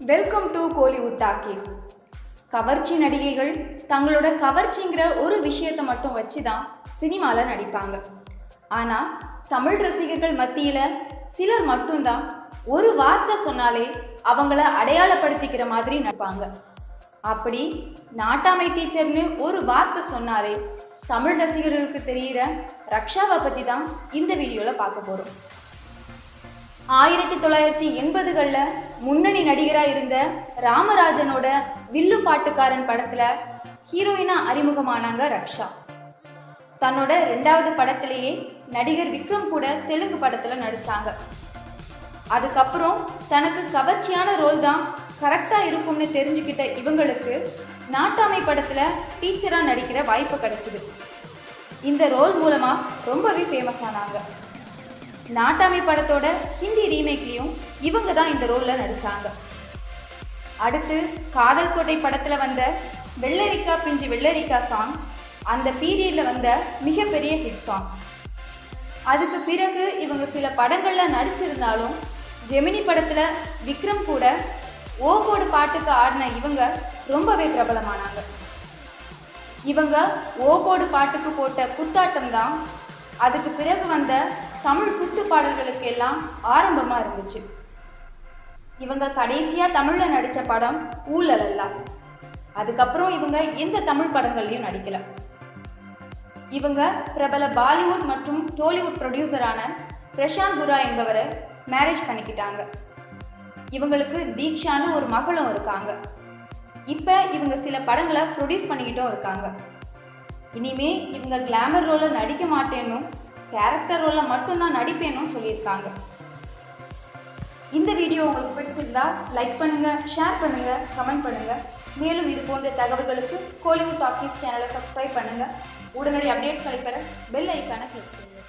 Welcome to Kollywood talkies கவர்ச்சி நடிகைகள் தங்களோட கவர்ச்சிங்கிற ஒரு விஷயத்தை மட்டும் வச்சு தான் சினிமாவில் நடிப்பாங்க. ஆனால் தமிழ் ரசிகர்கள் மத்தியில் சிலர் மட்டும்தான் ஒரு வார்த்தை சொன்னாலே அவங்கள அடையாளப்படுத்திக்கிற மாதிரி நடிப்பாங்க. அப்படி நாட்டாமை டீச்சர்னு ஒரு வார்த்தை சொன்னாலே தமிழ் ரசிகர்களுக்கு தெரிகிற ரக்ஷாவை பற்றி தான் இந்த வீடியோவில் பார்க்க போகிறோம் ஆயிரத்தி தொள்ளாயிரத்தி எண்பதுகளில் முன்னணி நடிகராக இருந்த ராமராஜனோட வில்லு பாட்டுக்காரன் படத்தில் ஹீரோயினா அறிமுகமானாங்க ரக்ஷா. தன்னோட ரெண்டாவது படத்திலேயே நடிகர் விக்ரம் கூட தெலுங்கு படத்தில் நடித்தாங்க அதுக்கப்புறம் தனக்கு கவர்ச்சியான ரோல் தான் கரெக்டாக இருக்கும்னு தெரிஞ்சுக்கிட்ட இவங்களுக்கு நாட்டாமை படத்தில் டீச்சராக நடிக்கிற வாய்ப்பு கிடைச்சிது. இந்த ரோல் மூலமாக ரொம்பவே ஃபேமஸ் ஆனாங்க. நாட்டாமை படத்தோட ஹிந்தி ரீமேக்லேயும் இவங்க தான் இந்த ரோலில் நடித்தாங்க அடுத்து காதல் கோட்டை படத்தில் வந்த வெள்ளரிக்கா பிஞ்சு வெள்ளரிக்கா சாங் அந்த பீரியடில் வந்த மிகப்பெரிய ஹிட் சாங் அதுக்கு பிறகு இவங்க சில படங்களில் நடிச்சிருந்தாலும் ஜெமினி படத்தில் விக்ரம் கூட ஓகோடு பாட்டுக்கு ஆடின இவங்க ரொம்பவே பிரபலமானாங்க. இவங்க ஓகோடு பாட்டுக்கு போட்ட குத்தாட்டம் தான் அதுக்கு பிறகு வந்த தமிழ் குத்து பாடல்களுக்கு எல்லாம் ஆரம்பமாக இருந்துச்சு. இவங்க கடைசியாக தமிழில் நடித்த படம் ஊழலல்லா. அதுக்கப்புறம் இவங்க எந்த தமிழ் படங்கள்லையும் நடிக்கல. இவங்க பிரபல பாலிவுட் மற்றும் டோலிவுட் ப்ரொடியூசரான பிரசாந்த் குரா என்பவரை மேரேஜ் பண்ணிக்கிட்டாங்க. இவங்களுக்கு தீக்ஷான்னு ஒரு மகளும் இருக்காங்க. இப்போ இவங்க சில படங்களை ப்ரொடியூஸ் பண்ணிக்கிட்டும் இருக்காங்க. இனிமே இவங்க கிளாமர் ரோலில் நடிக்க மாட்டேன்னும் கேரக்டர் ரோலில் மட்டும்தான் நடிப்பேனும் சொல்லியிருக்காங்க. இந்த வீடியோ உங்களுக்கு பிடிச்சிருந்தா லைக் பண்ணுங்க ஷேர் பண்ணுங்க கமெண்ட் பண்ணுங்க. மேலும் இது போன்ற தகவல்களுக்கு கோலிவுட் டாக்கிஸ் சேனலை சப்ஸ்கிரைப் பண்ணுங்க. உடனடி அப்டேட்ஸ்களை பெற பெல் ஐக்கான கிளிக் பண்ணுங்க.